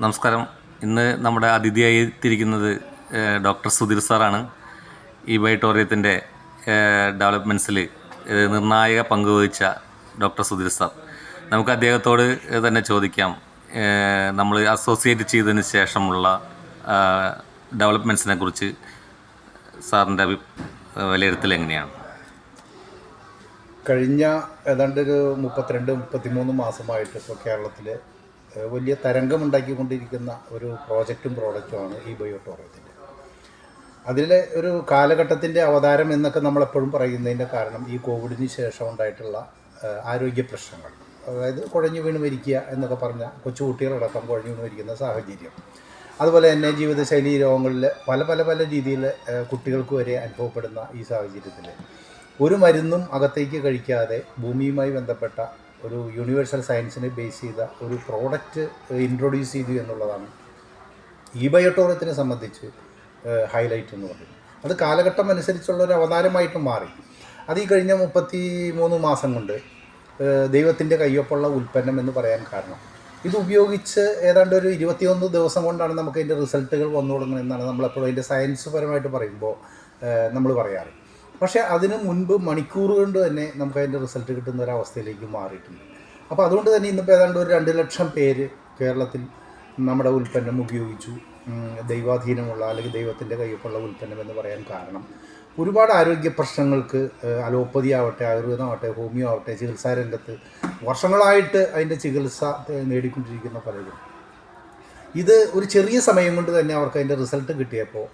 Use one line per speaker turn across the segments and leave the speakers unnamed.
നമസ്കാരം. ഇന്ന് നമ്മുടെ അതിഥിയായി എത്തിയിരിക്കുന്നത് ഡോക്ടർ സുധീർ സാറാണ്. ഈ ബൈട്ടോറിയത്തിന്റെ ഡെവലപ്മെന്റ്സിൽ നിർണായക പങ്ക് വഹിച്ച ഡോക്ടർ സുധീർ സാർ. നമുക്ക് അദ്ദേഹത്തോട് തന്നെ ചോദിക്കാം. നമ്മൾ അസോസിയേറ്റ് ചെയ്തതിന് ശേഷമുള്ള ഡെവലപ്മെന്റ്സിനെ കുറിച്ച് സാറിന്റെ അഭി വിലയിരുത്തൽ എങ്ങനെയാണ്?
കഴിഞ്ഞ ഏതാണ്ട് ഒരു മുപ്പത്തിരണ്ട് മുപ്പത്തിമൂന്ന് മാസമായിട്ട് ഇപ്പോൾ കേരളത്തിൽ വലിയ തരംഗമുണ്ടാക്കിക്കൊണ്ടിരിക്കുന്ന ഒരു പ്രോജക്റ്റും പ്രോഡക്റ്റുമാണ് ഈ ബയോട്ടോറിയത്തിന്റെ. അതിലെ ഒരു കാലഘട്ടത്തിന്റെ അവതാരം എന്നൊക്കെ നമ്മളെപ്പോഴും പറയുന്നതിന്റെ കാരണം ഈ കോവിഡിന് ശേഷം ഉണ്ടായിട്ടുള്ള ആരോഗ്യ പ്രശ്നങ്ങൾ. അതായത് കുഴഞ്ഞു വീണ് മരിക്കുക എന്നൊക്കെ പറഞ്ഞ കൊച്ചുകുട്ടികളടക്കം കുഴഞ്ഞു വീണ് മരിക്കുന്ന സാഹചര്യം. അതുപോലെ തന്നെ ജീവിതശൈലി രോഗങ്ങളിൽ പല പല പല രീതിയിൽ കുട്ടികൾക്ക് വരെ അനുഭവപ്പെടുന്ന ഈ സാഹചര്യത്തിൽ ഒരു മരുന്നും അകത്തേക്ക് കഴിക്കാതെ ഭൂമിയുമായി ബന്ധപ്പെട്ട ഒരു യൂണിവേഴ്സൽ സയൻസിനെ ബേസ് ചെയ്ത ഒരു പ്രോഡക്റ്റ് ഇൻട്രൊഡ്യൂസ് ചെയ്തു എന്നുള്ളതാണ്. ഈ ബയോട്ടോറിയത്തിനെ സംബന്ധിച്ച് ഹൈലൈറ്റ് എന്ന് പറയുന്നത്. അത് കാലഘട്ടം അനുസരിച്ചുള്ള ഒരു അവതാരമായിട്ട് മാറി. അത് ഈ കഴിഞ്ഞ മുപ്പത്തി മൂന്ന് മാസം കൊണ്ട് ദൈവത്തിന്റെ കയ്യൊപ്പുള്ള ഉൽപ്പന്നം എന്ന് പറയാൻ കാരണം. ഇത് ഉപയോഗിച്ച് ഏതാണ്ട് ഒരു ഇരുപത്തിയൊന്ന് ദിവസം കൊണ്ടാണ് നമുക്ക് അതിന്റെ റിസൾട്ടുകൾ വന്നു തുടങ്ങുന്നതെന്നാണ് നമ്മളെപ്പോഴും അതിന്റെ സയൻസ് പരമായിട്ട് പറയുമ്പോൾ നമ്മൾ പറയാറ്. പക്ഷേ അതിന് മുൻപ് മണിക്കൂർ കൊണ്ട് തന്നെ നമുക്ക് അതിന്റെ റിസൾട്ട് കിട്ടുന്ന ഒരു അവസ്ഥയിലേക്ക് മാറിയിട്ടുണ്ട്. അപ്പോൾ അതുകൊണ്ട് തന്നെ ഇന്നിപ്പോൾ ഏതാണ്ട് ഒരു രണ്ട് ലക്ഷം പേര് കേരളത്തിൽ നമ്മുടെ ഉൽപ്പന്നം ഉപയോഗിച്ചു. ദൈവാധീനമുള്ള അല്ലെങ്കിൽ ദൈവത്തിന്റെ കയ്യൊപ്പുള്ള ഉൽപ്പന്നം എന്ന് പറയാൻ കാരണം. ഒരുപാട് ആരോഗ്യ പ്രശ്നങ്ങൾക്ക് അലോപ്പതി ആവട്ടെ ആയുർവേദമാവട്ടെ ഹോമിയോ ആവട്ടെ ചികിത്സാ രംഗത്ത് വർഷങ്ങളായിട്ട് അതിന്റെ ചികിത്സ നേടിക്കൊണ്ടിരിക്കുന്ന പലരും. ഇത് ഒരു ചെറിയ സമയം കൊണ്ട് തന്നെ അവർക്ക് അതിന്റെ റിസൾട്ട് കിട്ടിയപ്പോൾ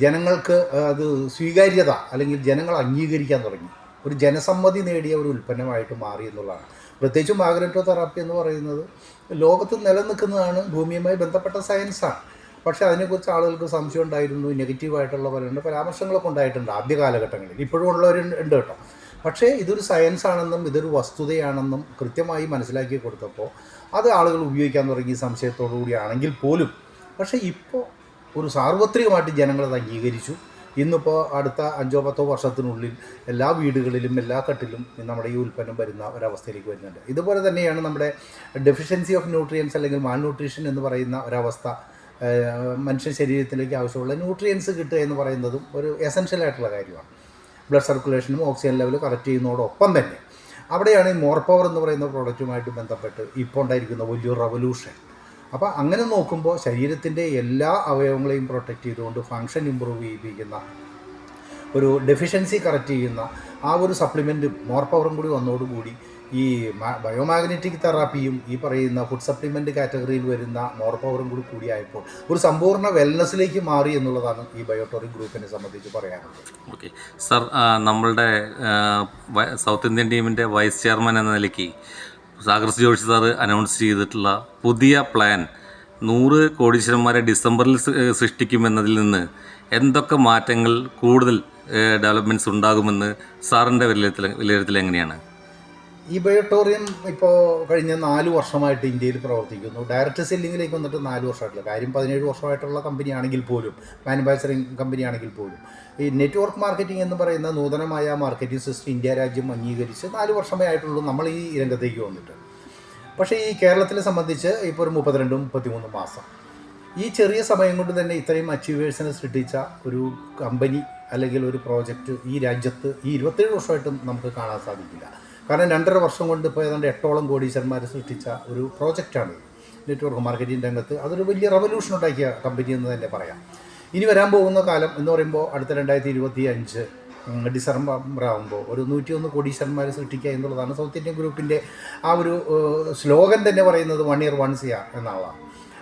ജനങ്ങൾക്ക് അത് സ്വീകാര്യത അല്ലെങ്കിൽ ജനങ്ങൾ അംഗീകരിക്കാൻ തുടങ്ങി. ഒരു ജനസമ്മതി നേടിയ ഒരു ഉൽപ്പന്നമായിട്ട് മാറി എന്നുള്ളതാണ്. പ്രത്യേകിച്ചും മാഗ്രറ്റോ തെറാപ്പി എന്ന് പറയുന്നത് ലോകത്ത് നിലനിൽക്കുന്നതാണ് ഭൂമിയുമായി ബന്ധപ്പെട്ട സയൻസാണ്. പക്ഷേ അതിനെക്കുറിച്ച് ആളുകൾക്ക് സംശയം ഉണ്ടായിരുന്നു നെഗറ്റീവായിട്ടുള്ള പല പരാമർശങ്ങളൊക്കെ ഉണ്ടായിട്ടുണ്ട് ആദ്യ കാലഘട്ടങ്ങളിൽ. ഇപ്പോഴും ഉള്ളവരുണ്ട് കേട്ടോ. പക്ഷേ ഇതൊരു സയൻസ് ആണെന്നും ഇതൊരു വസ്തുതയാണെന്നും കൃത്യമായി മനസ്സിലാക്കി കൊടുത്തപ്പോൾ അത് ആളുകൾ ഉപയോഗിക്കാൻ തുടങ്ങി സംശയത്തോടു കൂടിയാണെങ്കിൽ പോലും. പക്ഷേ ഇപ്പോൾ ഒരു സാർവത്രികമായിട്ട് ജനങ്ങളത് അംഗീകരിച്ചു. ഇന്നിപ്പോൾ അടുത്ത അഞ്ചോ പത്തോ വർഷത്തിനുള്ളിൽ എല്ലാ വീടുകളിലും എല്ലാ കട്ടിലും നമ്മുടെ ഈ ഉൽപ്പന്നം വരുന്ന ഒരവസ്ഥയിലേക്ക് വരുന്നുണ്ട്. ഇതുപോലെ തന്നെയാണ് നമ്മുടെ ഡെഫിഷ്യൻസി ഓഫ് ന്യൂട്രിയൻസ് അല്ലെങ്കിൽ മാൽ ന്യൂട്രീഷൻ എന്ന് പറയുന്ന ഒരവസ്ഥ മനുഷ്യ ശരീരത്തിലേക്ക് ആവശ്യമുള്ള ന്യൂട്രിയൻസ് കിട്ടുക എന്ന് പറയുന്നതും ഒരു എസെൻഷ്യൽ ആയിട്ടുള്ള കാര്യമാണ്. ബ്ലഡ് സർക്കുലേഷനും ഓക്സിജൻ ലെവൽ കറക്റ്റ് ചെയ്യുന്നതോടൊപ്പം തന്നെ അവിടെയാണ് ഈ മോർ പവർ എന്ന് പറയുന്ന പ്രോഡക്റ്റുമായിട്ട് ബന്ധപ്പെട്ട് ഇപ്പോൾ ഉണ്ടായിരിക്കുന്ന വലിയൊരു റവല്യൂഷൻ അപ്പോൾ അങ്ങനെ നോക്കുമ്പോൾ ശരീരത്തിന്റെ എല്ലാ അവയവങ്ങളെയും പ്രൊട്ടക്റ്റ് ചെയ്തുകൊണ്ട് ഫങ്ഷൻ ഇമ്പ്രൂവ് ചെയ്യിപ്പിക്കുന്ന ഒരു ഡെഫിഷ്യൻസി കറക്റ്റ് ചെയ്യുന്ന ആ ഒരു സപ്ലിമെന്റ് മോർ പവറും കൂടി വന്നതോടുകൂടി ഈ ബയോമാഗ്നറ്റിക് തെറാപ്പിയും ഈ പറയുന്ന ഫുഡ് സപ്ലിമെന്റ് കാറ്റഗറിയിൽ വരുന്ന മോർ പവറും കൂടി കൂടിയായപ്പോൾ ഒരു സമ്പൂർണ വെൽനസ്സിലേക്ക് മാറി എന്നുള്ളതാണ് ഈ ബയോട്ടോറിക് ഗ്രൂപ്പിനെ സംബന്ധിച്ച് പറയാനുള്ളത്.
ഓക്കെ സർ നമ്മളുടെ സൗത്ത് ഇന്ത്യൻ ടീമിന്റെ വൈസ് ചെയർമാൻ എന്ന നിലയ്ക്ക് സാഗർ ജോഷി സാർ അനൗൺസ് ചെയ്തിട്ടുള്ള പുതിയ പ്ലാൻ നൂറ് കോടീശ്വരന്മാരെ ഡിസംബറിൽ സൃഷ്ടിക്കുമെന്നതിൽ നിന്ന് എന്തൊക്കെ മാറ്റങ്ങൾ കൂടുതൽ ഡെവലപ്മെന്റ്സ് ഉണ്ടാകുമെന്ന് സാറിന്റെ വിലയിരുത്തൽ വിലയിരുത്തൽ എങ്ങനെയാണ്?
ഈ ബയോട്ടോറിയം ഇപ്പോൾ കഴിഞ്ഞ നാല് വർഷമായിട്ട് ഇന്ത്യയിൽ പ്രവർത്തിക്കുന്നു. ഡയറക്റ്റ് സെല്ലിങ്ങിലേക്ക് വന്നിട്ട് നാല് വർഷമായിട്ടുള്ള കാര്യം പതിനേഴ് വർഷമായിട്ടുള്ള കമ്പനിയാണെങ്കിൽ പോലും മാനുഫാക്ചറിങ് കമ്പനിയാണെങ്കിൽ പോലും. ഈ നെറ്റ്വർക്ക് മാർക്കറ്റിംഗ് എന്ന് പറയുന്ന നൂതനമായ മാർക്കറ്റിംഗ് സിസ്റ്റം ഇന്ത്യ രാജ്യം അംഗീകരിച്ച് നാല് വർഷമേ ആയിട്ടുള്ളൂ നമ്മൾ ഈ രംഗത്തേക്ക് വന്നിട്ട്. പക്ഷേ ഈ കേരളത്തിനെ സംബന്ധിച്ച് ഇപ്പോൾ ഒരു മുപ്പത്തിരണ്ട് മുപ്പത്തിമൂന്ന് മാസം. ഈ ചെറിയ സമയം കൊണ്ട് തന്നെ ഇത്രയും അച്ചീവേഴ്സിനെ സൃഷ്ടിച്ച ഒരു കമ്പനി അല്ലെങ്കിൽ ഒരു പ്രോജക്റ്റ് ഈ രാജ്യത്ത് ഈ ഇരുപത്തേഴ് വർഷമായിട്ടും നമുക്ക് കാണാൻ സാധിക്കില്ല. കാരണം രണ്ടര വർഷം കൊണ്ട് ഇപ്പോൾ ഏതാണ്ട് എട്ടോളം കോടീശ്വരന്മാരെ സൃഷ്ടിച്ച ഒരു പ്രോജക്റ്റാണ് നെറ്റ്വർക്ക് മാർക്കറ്റിംഗ് രംഗത്ത് അതൊരു വലിയ റവല്യൂഷൻ ഉണ്ടാക്കിയ കമ്പനി എന്ന് തന്നെ പറയാം. ഇനി വരാൻ പോകുന്ന കാലം എന്ന് പറയുമ്പോൾ അടുത്ത രണ്ടായിരത്തി ഇരുപത്തി അഞ്ച് ഡിസംബർ ആകുമ്പോൾ ഒരു നൂറ്റിയൊന്ന് കോടീശ്വരന്മാരെ സൃഷ്ടിക്കുക എന്നുള്ളതാണ് സൗത്ത് ഇന്ത്യൻ ഗ്രൂപ്പിന്റെ ആ ഒരു സ്ലോഗൻ തന്നെ പറയുന്നത് വൺ ഇയർ വൺ സിയ എന്നുള്ളതാണ്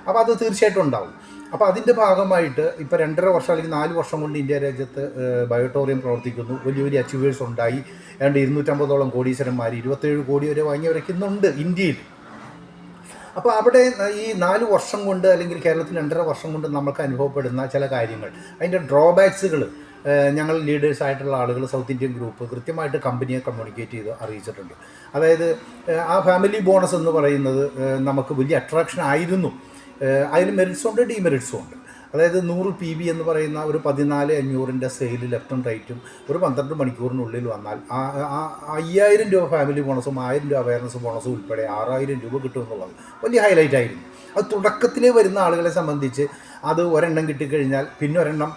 അപ്പോൾ അത് തീർച്ചയായിട്ടും ഉണ്ടാവും. അപ്പോൾ അതിന്റെ ഭാഗമായിട്ട് ഇപ്പോൾ രണ്ടര വർഷം അല്ലെങ്കിൽ നാല് വർഷം കൊണ്ട് ഇന്ത്യ രാജ്യത്ത് ബയോട്ടോറിയം പ്രവർത്തിക്കുന്നു. വലിയ വലിയ അച്ചീവേഴ്സ് ഉണ്ടായി. ഏതാണ്ട് ഇരുന്നൂറ്റമ്പതോളം കോടീശ്വരന്മാർ ഇരുപത്തേഴ് കോടി വരെ വാങ്ങി വരയ്ക്കുന്നുണ്ട് ഇന്ത്യയിൽ. അപ്പോൾ അവിടെ ഈ നാല് വർഷം കൊണ്ട് അല്ലെങ്കിൽ കേരളത്തിൽ രണ്ടര വർഷം കൊണ്ട് നമുക്ക് അനുഭവപ്പെടുന്ന ചില കാര്യങ്ങൾ. അതിന്റെ ഡ്രോബാക്സുകൾ ഞങ്ങൾ ലീഡേഴ്സ് ആയിട്ടുള്ള ആളുകൾ സൗത്ത് ഇന്ത്യൻ ഗ്രൂപ്പ് കൃത്യമായിട്ട് കമ്പനിയെ കമ്മ്യൂണിക്കേറ്റ് ചെയ്ത് അറിയിച്ചിട്ടുണ്ട്. അതായത് ആ ഫാമിലി ബോണസ് എന്ന് പറയുന്നത് നമുക്ക് വലിയ അട്രാക്ഷൻ ആയിരുന്നു. അതിന് മെറിറ്റ്സും ഉണ്ട് ഡിമെറിറ്റ്സും ഉണ്ട്. അതായത് നൂറ് പി ബി എന്ന് പറയുന്ന ഒരു പതിനാല് അഞ്ഞൂറിന്റെ സെയിൽ ലെഫ്റ്റും റൈറ്റും ഒരു പന്ത്രണ്ട് മണിക്കൂറിനുള്ളിൽ വന്നാൽ ആ അയ്യായിരം രൂപ ഫാമിലി ബോണസും ആയിരം രൂപ അവയർനെസ് ബോണസും ഉൾപ്പെടെ ആറായിരം രൂപ കിട്ടും എന്നുള്ളത് വലിയ ഹൈലൈറ്റ് ആയിരുന്നു. അത് തുടക്കത്തിലേ വരുന്ന ആളുകളെ സംബന്ധിച്ച് അത് ഒരെണ്ണം കിട്ടിക്കഴിഞ്ഞാൽ പിന്നെ ഒരെണ്ണം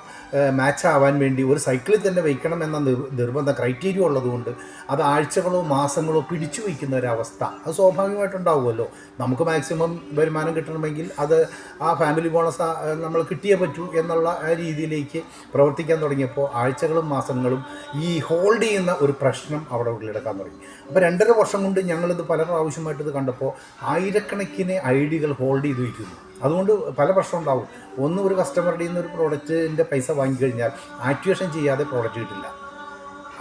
മാച്ച് ആവാൻ വേണ്ടി ഒരു സൈക്കിളിൽ തന്നെ വയ്ക്കണം എന്ന നിർബന്ധ ക്രൈറ്റീരിയ ഉള്ളതുകൊണ്ട് അത് ആഴ്ചകളോ മാസങ്ങളോ പിടിച്ചു വയ്ക്കുന്ന ഒരവസ്ഥ. അത് സ്വാഭാവികമായിട്ടുണ്ടാവുമല്ലോ. നമുക്ക് മാക്സിമം വരുമാനം കിട്ടണമെങ്കിൽ അത് ആ ഫാമിലി ബോണസ് നമ്മൾ കിട്ടിയേ പറ്റൂ എന്നുള്ള രീതിയിലേക്ക് പ്രവർത്തിക്കാൻ തുടങ്ങിയപ്പോൾ ആഴ്ചകളും മാസങ്ങളും ഈ ഹോൾഡ് ചെയ്യുന്ന ഒരു പ്രശ്നം അവിടെ ഉള്ളിലെടുക്കാൻ തുടങ്ങി. അപ്പോൾ രണ്ടര വർഷം കൊണ്ട് ഞങ്ങളിത് പല പ്രാവശ്യമായിട്ട് ഇത് കണ്ടപ്പോൾ ആയിരക്കണക്കിന് ഐ ഡികൾ ഹോൾഡ് ചെയ്ത് വയ്ക്കുന്നു. അതുകൊണ്ട് പല പ്രശ്നം ഉണ്ടാവും. ഒന്ന് ഒരു കസ്റ്റമറുടെ നിന്ന് ഒരു പ്രോഡക്റ്റിന്റെ പൈസ വാങ്ങിക്കഴിഞ്ഞാൽ ആക്ടിവേഷൻ ചെയ്യാതെ പ്രോഡക്റ്റ് കിട്ടില്ല.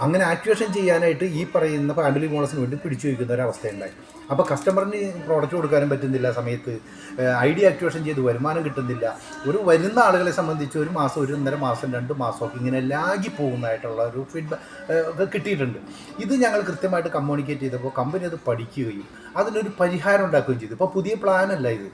അങ്ങനെ ആക്ടിവേഷൻ ചെയ്യാനായിട്ട് ഈ പറയുന്ന ഫാമിലി ബോണസിന് വേണ്ടി പിടിച്ചു വയ്ക്കുന്ന ഒരു അവസ്ഥയുണ്ടായി അപ്പോൾ കസ്റ്റമറിന് പ്രോഡക്റ്റ് കൊടുക്കാനും പറ്റുന്നില്ല സമയത്ത്. ഐ ഡി ആക്ടിവേഷൻ ചെയ്ത് വരുമാനം കിട്ടുന്നില്ല. ഒരു വരുന്ന ആളുകളെ സംബന്ധിച്ച് ഒരു മാസം ഒരു ഒന്നര മാസം രണ്ട് മാസമൊക്കെ ഇങ്ങനെ ലാഗി പോകുന്നതായിട്ടുള്ള ഒരു ഫീഡ്ബാക്ക് കിട്ടിയിട്ടുണ്ട്. ഇത് ഞങ്ങൾ കൃത്യമായിട്ട് കമ്മ്യൂണിക്കേറ്റ് ചെയ്തപ്പോൾ കമ്പനി അത് പഠിക്കുകയും അതിനൊരു പരിഹാരം ഉണ്ടാക്കുകയും ചെയ്തു. ഇപ്പോൾ പുതിയ പ്ലാനല്ല ഇത്.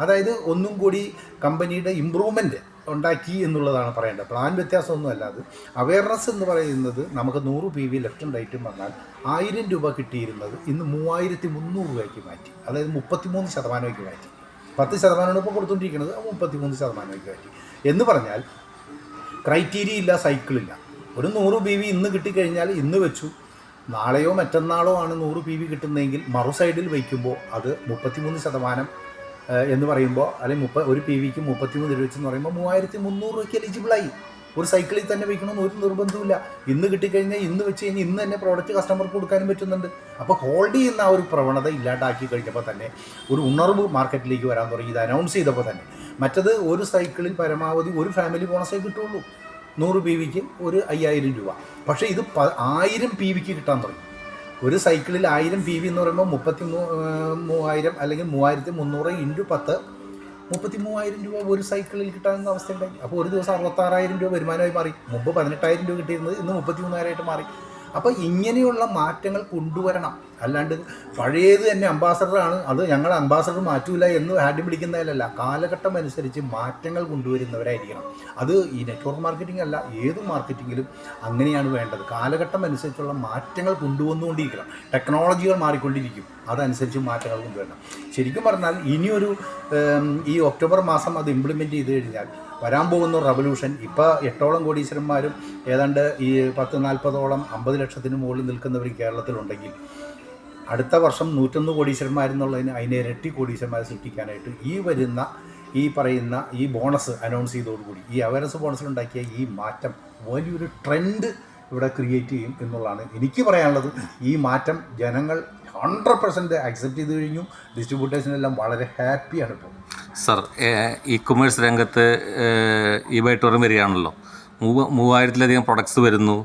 അതായത് ഒന്നും കൂടി കമ്പനിയുടെ ഇമ്പ്രൂവ്മെന്റ് ഉണ്ടാക്കി എന്നുള്ളതാണ് പറയേണ്ടത്. പ്ലാൻ വ്യത്യാസമൊന്നും അല്ലാതെ അവയർനെസ് എന്ന് പറയുന്നത് നമുക്ക് നൂറ് പി വി ലെഫ്റ്റും റൈറ്റും വന്നാൽ ആയിരം രൂപ കിട്ടിയിരുന്നത് ഇന്ന് മൂവായിരത്തി മുന്നൂറ് രൂപയ്ക്ക് മാറ്റി. അതായത് മുപ്പത്തിമൂന്ന് ശതമാനമാക്കി മാറ്റി. പത്ത് ശതമാനമാണ് ഇപ്പോൾ കൊടുത്തുകൊണ്ടിരിക്കുന്നത് മുപ്പത്തി മുപ്പത്തിമൂന്ന് ശതമാനമാക്കി മാറ്റി. എന്ന് പറഞ്ഞാൽ ക്രൈറ്റീരിയ ഇല്ല സൈക്കിളില്ല ഒരു നൂറ് പി വി ഇന്ന് കിട്ടിക്കഴിഞ്ഞാൽ ഇന്ന് വെച്ചു. നാളെയോ മറ്റന്നാളോ ആണ് നൂറ് പി വി കിട്ടുന്നതെങ്കിൽ മറു സൈഡിൽ വയ്ക്കുമ്പോൾ അത് മുപ്പത്തിമൂന്ന് ശതമാനം എന്ന് പറയുമ്പോൾ അല്ലെങ്കിൽ മുപ്പ ഒരു പി വിക്ക് മുപ്പത്തിമൂന്ന് രൂപ വെച്ച് എന്ന് പറയുമ്പോൾ മൂവായിരത്തി മുന്നൂറ് രൂപയ്ക്ക് എലിജിബിളായി ഒരു സൈക്കിളിൽ തന്നെ വയ്ക്കണമെന്ന് ഒരു നിർബന്ധമില്ല ഇന്ന് കിട്ടിക്കഴിഞ്ഞാൽ ഇന്ന് വെച്ച് കഴിഞ്ഞാൽ ഇന്ന് തന്നെ പ്രോഡക്റ്റ് കസ്റ്റമർക്ക് കൊടുക്കാനും പറ്റുന്നുണ്ട്. അപ്പോൾ ഹോൾഡ് ചെയ്യുന്ന ആ ഒരു പ്രവണത ഇല്ലാണ്ടാക്കി കഴിഞ്ഞപ്പോൾ തന്നെ ഒരു ഉണർവ് മാർക്കറ്റിലേക്ക് വരാൻ തുടങ്ങി. ഇത് അനൗൺസ് ചെയ്തപ്പോൾ തന്നെ മറ്റത് ഒരു സൈക്കിളിൽ പരമാവധി ഒരു ഫാമിലി ബോണസേ കിട്ടുള്ളൂ. നൂറ് പി വിക്ക് ഒരു അയ്യായിരം രൂപ. പക്ഷേ ഇത് ആയിരം പി വിക്ക് കിട്ടാൻ തുടങ്ങി. ഒരു സൈക്കിളിൽ ആയിരം പി വി എന്ന് പറയുമ്പോൾ മുപ്പത്തി മൂവായിരം അല്ലെങ്കിൽ മൂവായിരത്തി മുന്നൂറ് ഇന്റു പത്ത് മുപ്പത്തി മൂവായിരം രൂപ ഒരു സൈക്കിളിൽ കിട്ടാവുന്ന അവസ്ഥയുണ്ടായി അപ്പോൾ ഒരു ദിവസം അറുപത്താറായിരം രൂപ വരുമാനമായി മാറി. മുമ്പ് പതിനെട്ടായിരം രൂപ കിട്ടിയിരുന്നത് ഇന്ന് മുപ്പത്തി മൂന്നായിരമായിട്ട് മാറി. അപ്പോൾ ഇങ്ങനെയുള്ള മാറ്റങ്ങൾ കൊണ്ടുവരണം. അല്ലാണ്ട് പഴയത് തന്നെ അംബാസഡറാണ് അത് ഞങ്ങൾ അംബാസഡർ മാറ്റൂല എന്ന് ഹാഡി പിടിക്കുന്നതിലല്ല കാലഘട്ടം അനുസരിച്ച് മാറ്റങ്ങൾ കൊണ്ടുവരുന്നവരായിരിക്കണം. അത് ഈ നെറ്റ്വർക്ക് മാർക്കറ്റിംഗ് അല്ല ഏത് മാർക്കറ്റിങ്ങിലും അങ്ങനെയാണ് വേണ്ടത്. കാലഘട്ടം അനുസരിച്ചുള്ള മാറ്റങ്ങൾ കൊണ്ടുവന്നുകൊണ്ടിരിക്കണം. ടെക്നോളജികൾ മാറിക്കൊണ്ടിരിക്കും. അതനുസരിച്ച് മാറ്റങ്ങൾ കൊണ്ടുവരണം. ശരിക്കും പറഞ്ഞാൽ ഇനിയൊരു ഈ ഒക്ടോബർ മാസം അത് ഇംപ്ലിമെന്റ് ചെയ്ത് കഴിഞ്ഞാൽ വരാൻ പോകുന്ന റവല്യൂഷൻ ഇപ്പോൾ എട്ടോളം കോടീശ്വരന്മാരും ഏതാണ്ട് ഈ പത്ത് നാൽപ്പതോളം അമ്പത് ലക്ഷത്തിന് മുകളിൽ നിൽക്കുന്നവർ കേരളത്തിലുണ്ടെങ്കിൽ അടുത്ത വർഷം നൂറ്റൊന്ന് കോടീശ്വരന്മാരെന്നുള്ളതിന് അതിനെ ഇരട്ടി കോടീശ്വരന്മാരെ സൃഷ്ടിക്കാനായിട്ട് ഈ വരുന്ന ഈ പറയുന്ന ഈ ബോണസ് അനൗൺസ് ചെയ്തതോടുകൂടി ഈ അവയർനെസ് ബോണസിലുണ്ടാക്കിയ ഈ മാറ്റം വലിയൊരു ട്രെൻഡ് ഇവിടെ ക്രിയേറ്റ് ചെയ്യും എന്നുള്ളതാണ് എനിക്ക് പറയാനുള്ളത്. ഈ മാറ്റം ജനങ്ങൾ ഹൺഡ്രഡ് പെർസെന്റ് അക്സെപ്റ്റ് ചെയ്ത് കഴിഞ്ഞു. ഡിസ്ട്രിബ്യൂട്ടേഴ്സിനെല്ലാം വളരെ ഹാപ്പിയാണ് ഇപ്പോൾ
സർ ഇ കൊമേഴ്സ് രംഗത്ത് ഈ ബൈ ടൂറിം വരികയാണല്ലോ. മൂവ മൂവായിരത്തിലധികം പ്രൊഡക്ട്സ് വരുന്നു.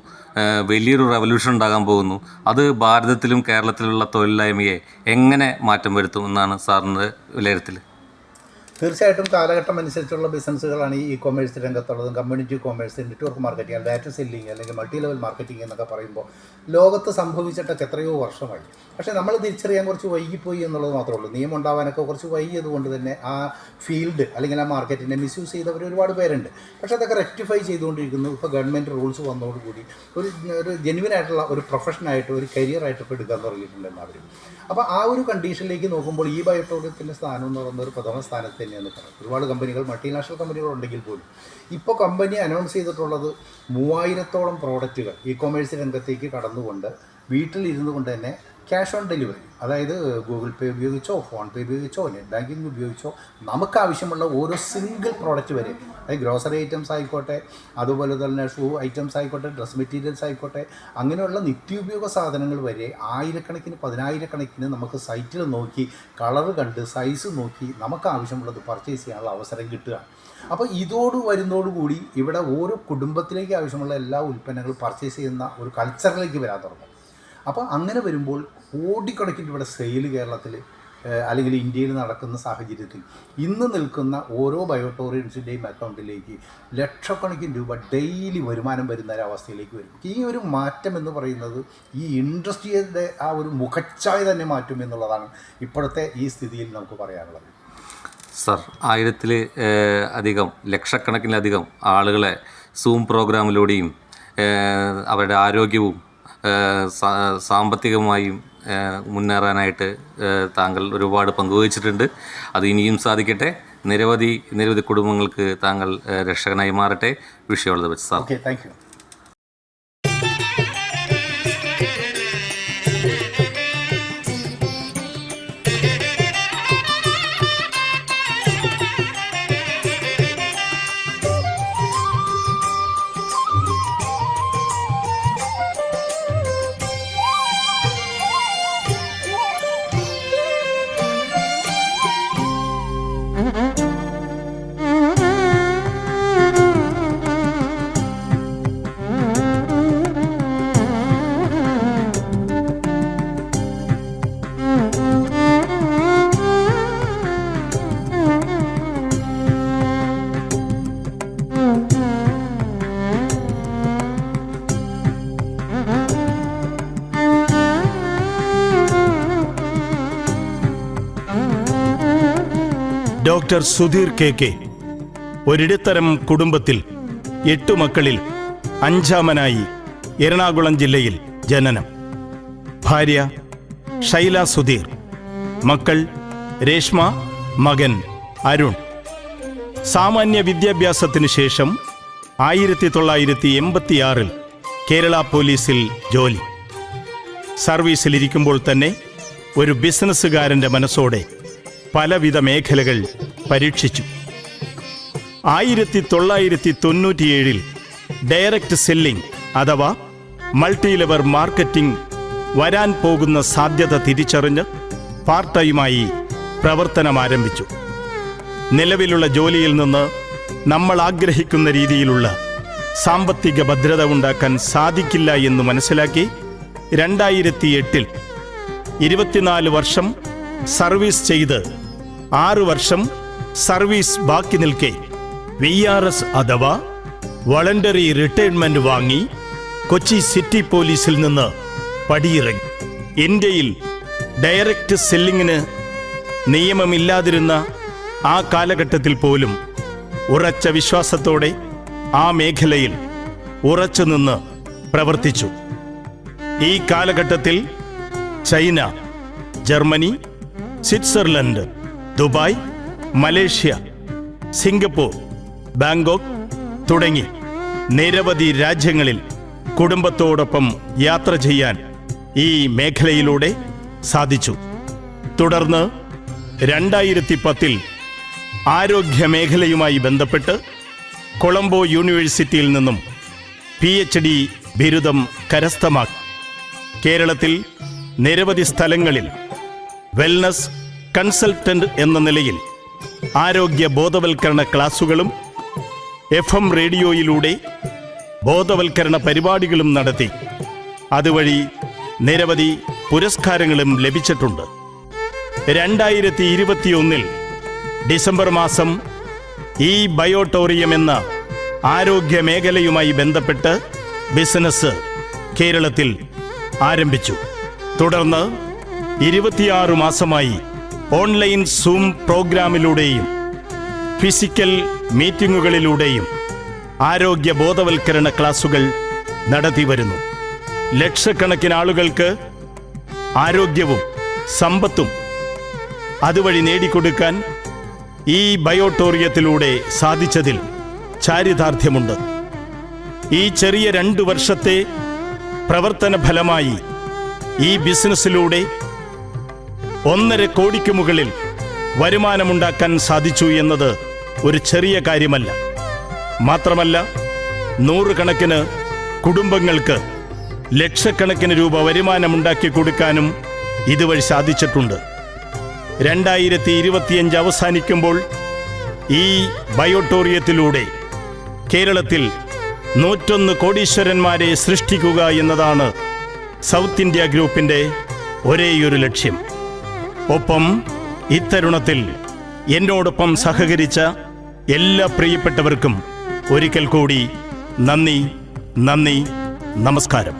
വലിയൊരു റെവല്യൂഷൻ ഉണ്ടാകാൻ പോകുന്നു. അത് ഭാരതത്തിലും കേരളത്തിലുള്ള തൊഴിലില്ലായ്മയെ എങ്ങനെ മാറ്റം വരുത്തും എന്നാണ് സാറിന്റെ വിലയിരുത്തൽ
തീർച്ചയായിട്ടും കാലഘട്ടം അനുസരിച്ചുള്ള ബിസിനസ്സുകളാണ് ഈ e commerce രംഗത്തുള്ളതും. Community commerce network marketing data selling അല്ലെങ്കിൽ മൾട്ടി ലെവൽ മാർക്കറ്റിംഗ് എന്നൊക്കെ പറയുമ്പോൾ ലോകത്ത് സംഭവിച്ചിട്ടൊക്കെ എത്രയോ വർഷമായി. പക്ഷേ നമ്മൾ തിരിച്ചറിയാൻ കുറച്ച് വൈകിപ്പോയി എന്നുള്ളത് മാത്രമേ ഉള്ളൂ. നിയമം ഉണ്ടാവാനൊക്കെ കുറച്ച് വൈകിയത് കൊണ്ട് തന്നെ ആ ഫീൽഡ് അല്ലെങ്കിൽ ആ മാർക്കറ്റിനെ മിസ്യൂസ് ചെയ്തവർ ഒരുപാട് പേരുണ്ട്. പക്ഷേ അതൊക്കെ റെക്ടിഫൈ ചെയ്തുകൊണ്ടിരിക്കുന്നു. ഇപ്പോൾ ഗവൺമെന്റ് റൂൾസ് വന്നതോടുകൂടി ഒരു ഒരു ജെനുവിൻ ആയിട്ടുള്ള ഒരു പ്രൊഫഷനായിട്ട് ഒരു കരിയറായിട്ട് ഇപ്പോൾ എടുക്കാൻ തുടങ്ങിയിട്ടുണ്ട് എല്ലാവരും. അപ്പോൾ ആ ഒരു കണ്ടീഷനിലേക്ക് നോക്കുമ്പോൾ ഈ ബയോട്ടോറിയത്തിന്റെ സ്ഥാനം എന്ന് പറയുന്ന ഒരു പ്രഥമ സ്ഥാനത്ത് തന്നെയാണ് പറയുന്നത് ഒരുപാട് കമ്പനികൾ മൾട്ടിനാഷണൽ കമ്പനികൾ ഉണ്ടെങ്കിൽ പോലും. ഇപ്പോൾ കമ്പനി അനൗൺസ് ചെയ്തിട്ടുള്ളത് മൂവായിരത്തോളം പ്രോഡക്റ്റുകൾ ഇ കൊമേഴ്സ് രംഗത്തേക്ക് കടന്നുകൊണ്ട് വീട്ടിലിരുന്നു കൊണ്ട് തന്നെ ക്യാഷ് ഓൺ ഡെലിവറി. അതായത് ഗൂഗിൾ പേ ഉപയോഗിച്ചോ ഫോൺ പേ ഉപയോഗിച്ചോ നെറ്റ് ബാങ്കിങ് ഉപയോഗിച്ചോ നമുക്ക് ആവശ്യമുള്ള ഓരോ സിംഗിൾ പ്രോഡക്റ്റ് വരെ. അതായത് ഗ്രോസറി ഐറ്റംസ് ആയിക്കോട്ടെ അതുപോലെ തന്നെ ഷൂ ഐറ്റംസ് ആയിക്കോട്ടെ ഡ്രസ് മെറ്റീരിയൽസ് ആയിക്കോട്ടെ അങ്ങനെയുള്ള നിത്യോപയോഗ സാധനങ്ങൾ വരെ ആയിരക്കണക്കിന് പതിനായിരക്കണക്കിന് നമുക്ക് സൈറ്റിൽ നോക്കി കളർ കണ്ട് സൈസ് നോക്കി നമുക്ക് ആവശ്യമുള്ളത് പർച്ചേസ് ചെയ്യാനുള്ള അവസരം കിട്ടുക. അപ്പോൾ ഇതോട് വരുന്നതോടുകൂടി ഇവിടെ ഓരോ കുടുംബത്തിലേക്ക് ആവശ്യമുള്ള എല്ലാ ഉൽപ്പന്നങ്ങളും പർച്ചേസ് ചെയ്യുന്ന ഒരു കൾച്ചറിലേക്ക് വരാൻ തുടങ്ങും. അപ്പോൾ അങ്ങനെ വരുമ്പോൾ കോടിക്കണക്കിന് ഇവിടെ സെയിൽ കേരളത്തിൽ അല്ലെങ്കിൽ ഇന്ത്യയിൽ നടക്കുന്ന സാഹചര്യത്തിൽ ഇന്ന് നിൽക്കുന്ന ഓരോ ബയോട്ടോറിയൻസിന്റെയും അക്കൗണ്ടിലേക്ക് ലക്ഷക്കണക്കിന് രൂപ ഡെയിലി വരുമാനം വരുന്ന ഒരു അവസ്ഥയിലേക്ക് വരും. ഈ ഒരു മാറ്റം എന്ന് പറയുന്നത് ഈ ഇൻഡസ്ട്രിയുടെ ആ ഒരു മുഖച്ചായ തന്നെ മാറ്റും എന്നുള്ളതാണ് ഇപ്പോഴത്തെ ഈ സ്ഥിതിയിൽ നമുക്ക് പറയാനുള്ളത്.
സർ ആയിരത്തിൽ അധികം ലക്ഷക്കണക്കിലധികം ആളുകളെ സൂം പ്രോഗ്രാമിലൂടെയും അവരുടെ ആരോഗ്യവും സാമ്പത്തികമായും മുന്നേറാനായിട്ട് താങ്കൾ ഒരുപാട് പങ്കുവച്ചിട്ടുണ്ട് അത് ഇനിയും സാധിക്കട്ടെ. നിരവധി നിരവധി കുടുംബങ്ങൾക്ക് താങ്കൾ രക്ഷകനായി മാറട്ടെ. വിഷയമുള്ളത് വെച്ച് sir
okay thank you
doctor Sudheer K K. ഒരിടത്തരം കുടുംബത്തിൽ എട്ടു മക്കളിൽ അഞ്ചാമനായി എറണാകുളം ജില്ലയിൽ ജനനം. ഭാര്യ ഷൈല സുധീർ മക്കൾ രേഷ്മ മകൻ അരുൺ. സാമാന്യ വിദ്യാഭ്യാസത്തിന് ശേഷം ആയിരത്തി തൊള്ളായിരത്തി എൺപത്തിയാറിൽ കേരള പോലീസിൽ ജോലി. സർവീസിലിരിക്കുമ്പോൾ തന്നെ ഒരു ബിസിനസ്സുകാരന്റെ മനസ്സോടെ പലവിധ മേഖലകൾ പരീക്ഷിച്ചു. ആയിരത്തി തൊള്ളായിരത്തി തൊണ്ണൂറ്റിയേഴിൽ ഡയറക്റ്റ് സെല്ലിംഗ് അഥവാ മൾട്ടി ലെവർ മാർക്കറ്റിംഗ് വരാൻ പോകുന്ന സാധ്യത തിരിച്ചറിഞ്ഞ് പാർട്ട് ടൈമായി പ്രവർത്തനം ആരംഭിച്ചു. നിലവിലുള്ള ജോലിയിൽ നിന്ന് നമ്മൾ ആഗ്രഹിക്കുന്ന രീതിയിലുള്ള സാമ്പത്തിക ഭദ്രത ഉണ്ടാക്കാൻ സാധിക്കില്ല എന്ന് മനസ്സിലാക്കി രണ്ടായിരത്തി എട്ടിൽ ഇരുപത്തിനാല് വർഷം സർവീസ് ചെയ്ത് ആറ് വർഷം സർവീസ് ബാക്കി നിൽക്കെ. വി ആർ എസ് അഥവാ വളണ്ടറി റിട്ടയർമെന്റ് വാങ്ങി കൊച്ചി സിറ്റി പോലീസിൽ നിന്ന് പടിയിറങ്ങി. ഇന്ത്യയിൽ ഡയറക്റ്റ് സെല്ലിങ്ങിന് നിയമമില്ലാതിരുന്ന ആ കാലഘട്ടത്തിൽ പോലും ഉറച്ച വിശ്വാസത്തോടെ ആ മേഖലയിൽ ഉറച്ചുനിന്ന് പ്രവർത്തിച്ചു. ഈ കാലഘട്ടത്തിൽ China Germany Switzerland Dubai Malaysia Singapore Bangkok തുടങ്ങി നിരവധി രാജ്യങ്ങളിൽ കുടുംബത്തോടൊപ്പം യാത്ര ചെയ്യാൻ ഈ മേഖലയിലൂടെ സാധിച്ചു. തുടർന്ന് രണ്ടായിരത്തി പത്തിൽ ആരോഗ്യ മേഖലയുമായി ബന്ധപ്പെട്ട് കൊളംബോ യൂണിവേഴ്സിറ്റിയിൽ നിന്നും പി എച്ച് ഡി ബിരുദം കരസ്ഥമാക്കി. കേരളത്തിൽ നിരവധി സ്ഥലങ്ങളിൽ വെൽനസ് കൺസൾട്ടന്റ് എന്ന നിലയിൽ ആരോഗ്യ ബോധവൽക്കരണ ക്ലാസുകളും എഫ് എം റേഡിയോയിലൂടെ ബോധവൽക്കരണ പരിപാടികളും നടത്തി. അതുവഴി നിരവധി പുരസ്കാരങ്ങളും ലഭിച്ചിട്ടുണ്ട്. രണ്ടായിരത്തി ഇരുപത്തിയൊന്നിൽ ഡിസംബർ മാസം ഈ ബയോട്ടോറിയം എന്ന ആരോഗ്യ മേഖലയുമായി ബന്ധപ്പെട്ട് ബിസിനസ് കേരളത്തിൽ ആരംഭിച്ചു. തുടർന്ന് ഇരുപത്തിയാറ് മാസമായി ഓൺലൈൻ സൂം പ്രോഗ്രാമിലൂടെയും ഫിസിക്കൽ മീറ്റിംഗുകളിലൂടെയും ആരോഗ്യ ബോധവൽക്കരണ ക്ലാസുകൾ നടത്തി വരുന്നു. ലക്ഷക്കണക്കിന് ആളുകൾക്ക് ആരോഗ്യവും സമ്പത്തും അതുവഴി നേടിക്കൊടുക്കാൻ ഈ ബയോട്ടോറിയത്തിലൂടെ സാധിച്ചതിൽ ചാരിതാർത്ഥ്യമുണ്ട്. ഈ ചെറിയ രണ്ട് വർഷത്തെ പ്രവർത്തന ഫലമായി ഈ ബിസിനസ്സിലൂടെ ഒന്നര കോടിക്ക് മുകളിൽ വരുമാനമുണ്ടാക്കാൻ സാധിച്ചു എന്നത് ഒരു ചെറിയ കാര്യമല്ല. മാത്രമല്ല നൂറുകണക്കിന് കുടുംബങ്ങൾക്ക് ലക്ഷക്കണക്കിന് രൂപ വരുമാനമുണ്ടാക്കി കൊടുക്കാനും ഇതുവഴി സാധിച്ചിട്ടുണ്ട്. രണ്ടായിരത്തി ഇരുപത്തിയഞ്ച് അവസാനിക്കുമ്പോൾ ഈ ബയോട്ടോറിയത്തിലൂടെ കേരളത്തിൽ നൂറ്റൊന്ന് കോടീശ്വരന്മാരെ സൃഷ്ടിക്കുക എന്നതാണ് സൗത്ത് ഇന്ത്യ ഗ്രൂപ്പിന്റെ ഒരേയൊരു ലക്ഷ്യം. ഒപ്പം ഇത്തരുണത്തിൽ എന്നോടൊപ്പം സഹകരിച്ച എല്ലാ പ്രിയപ്പെട്ടവർക്കും ഒരിക്കൽ കൂടി നന്ദി നന്ദി നമസ്കാരം.